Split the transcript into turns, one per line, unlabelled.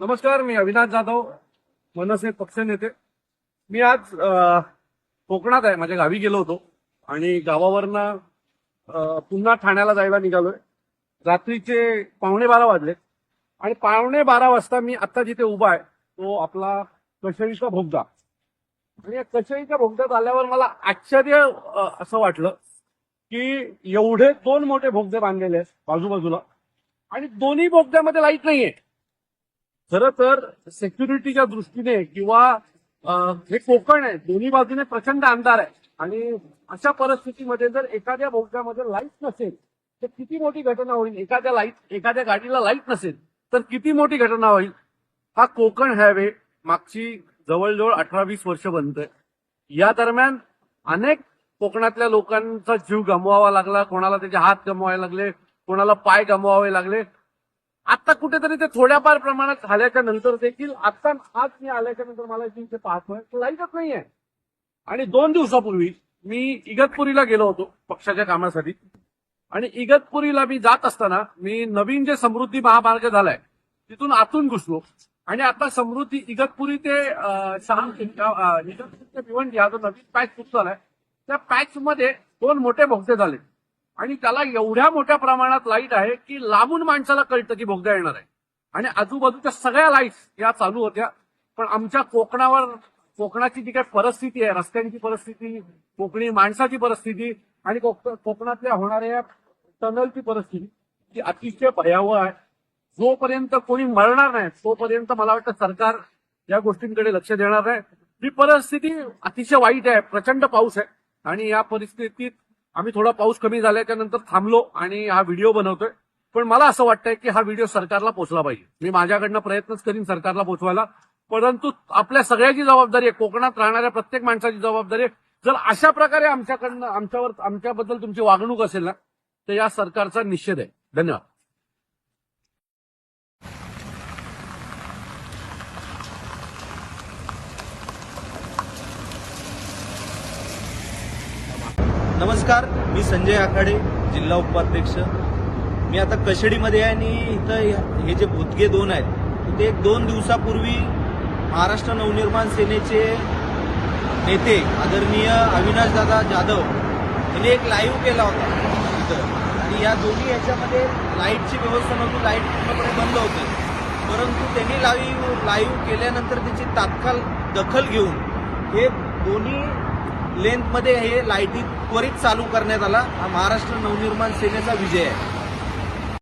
नमस्कार मी अविनाश जाधव मनसे पक्ष नेते. मी आज कोकणात आहे माझ्या गावी गेलो होतो आणि गावावरनं पुन्हा ठाण्याला जायला निघालोय. रात्रीचे पावणे बारा वाजले आणि पावणे बारा वाजता मी आता जिथे उभा आहे तो आपला कशेरीचा भोगदा. आणि या कशेरीच्या भोगद्यात आल्यावर मला आश्चर्य असं वाटलं की एवढे दोन मोठे भोगदे बांधलेले आहेत बाजूबाजूला. आणि दोन्ही भोगद्यामध्ये लाइट नाहीये. खरं तर सेक्युरिटीच्या दृष्टीने किंवा हे कोकण आहे दोन्ही बाजूने प्रचंड अंधार आहे. आणि अशा परिस्थितीमध्ये जर एखाद्या बोगद्यामध्ये लाइट नसेल तर किती मोठी घटना होईल? एखाद्या लाइट एखाद्या गाडीला लाइट नसेल तर किती मोठी घटना होईल? हा कोकण हायवे मागची जवळजवळ अठरा वीस वर्ष बनतोय या दरम्यान अनेक कोकणातल्या लोकांचा जीव गमवावा लागला. कोणाला त्याचे हात गमवावे लागले कोणाला पाय गमवावे लागले. आता कुठेतरी ते थोड्याफार प्रमाणात झाल्याच्यानंतर देखील आता आज मी आल्याच्यानंतर मला इथे पाहतोय लाईटच नाहीये. आणि दोन दिवसापूर्वी मी इगतपुरीला गेलो होतो पक्षाच्या कामासाठी. आणि इगतपुरीला मी जात असताना मी नवीन जे समृद्धी महामार्ग झालाय तिथून आतून घुसलो. आणि आता समृद्धी इगतपुरी ते अं, इगतपुरी ते भिवंडी हा जो नवीन पॅच सुरू झालाय त्या पॅच मध्ये दोन मोठे भोगते झाले. आणि त्याला एवढ्या मोठ्या प्रमाणात लाइट आहे की लांबून माणसाला कळतं की बोगदा येणार आहे. आणि आजूबाजूच्या सगळ्या लाईट्स या चालू होत्या. पण आमच्या कोकणावर कोकणाची जी काही परिस्थिती आहे रस्त्यांची परिस्थिती कोकणी माणसाची परिस्थिती आणि कोक- कोकणातल्या होणाऱ्या टनलची परिस्थिती ती अतिशय भयावह आहे. जोपर्यंत कोणी मरणार नाही तोपर्यंत मला वाटतं सरकार या गोष्टींकडे लक्ष देणार नाही. ही परिस्थिती अतिशय वाईट आहे प्रचंड पाऊस आहे. आणि या परिस्थितीत आम्ही थोडा पाऊस कमी झाल्याच्यानंतर थांबलो आणि हा व्हिडिओ बनवतोय. पण मला असं वाटतंय की हा व्हिडिओ सरकारला पोहोचला पाहिजे. मी माझ्याकडनं प्रयत्नच करीन सरकारला पोहोचवायला परंतु आपल्या सगळ्याची जबाबदारी आहे कोकणात राहणाऱ्या प्रत्येक माणसाची जबाबदारी आहे. जर अशा प्रकारे आमच्याकडनं आमच्यावर आमच्याबद्दल तुमची वागणूक असेल ना तर या सरकारचा निषेध आहे. धन्यवाद.
नमस्कार मी संजय आखाडे जिल्हा उपाध्यक्ष. मी आता कशेडीमध्ये आहे आणि इथं हे जे भुतगे दोन आहेत ते एक दोन दिवसापूर्वी महाराष्ट्र नवनिर्माण सेनेचे नेते आदरणीय अविनाशदादा जाधव यांनी एक लाईव्ह केला होता इथं. आणि या दोन्ही याच्यामध्ये लाईटची व्यवस्था नव्हती लाइट पूर्णपणे बंद होते. परंतु त्यांनी लाईव्ह लाईव्ह केल्यानंतर त्याची तात्काळ दखल घेऊन हे दोन्ही लेंथमध्ये हे लाईटी त्वरित चालू करण्यात आला. हा महाराष्ट्र नवनिर्माण सेनेचा विजय आहे.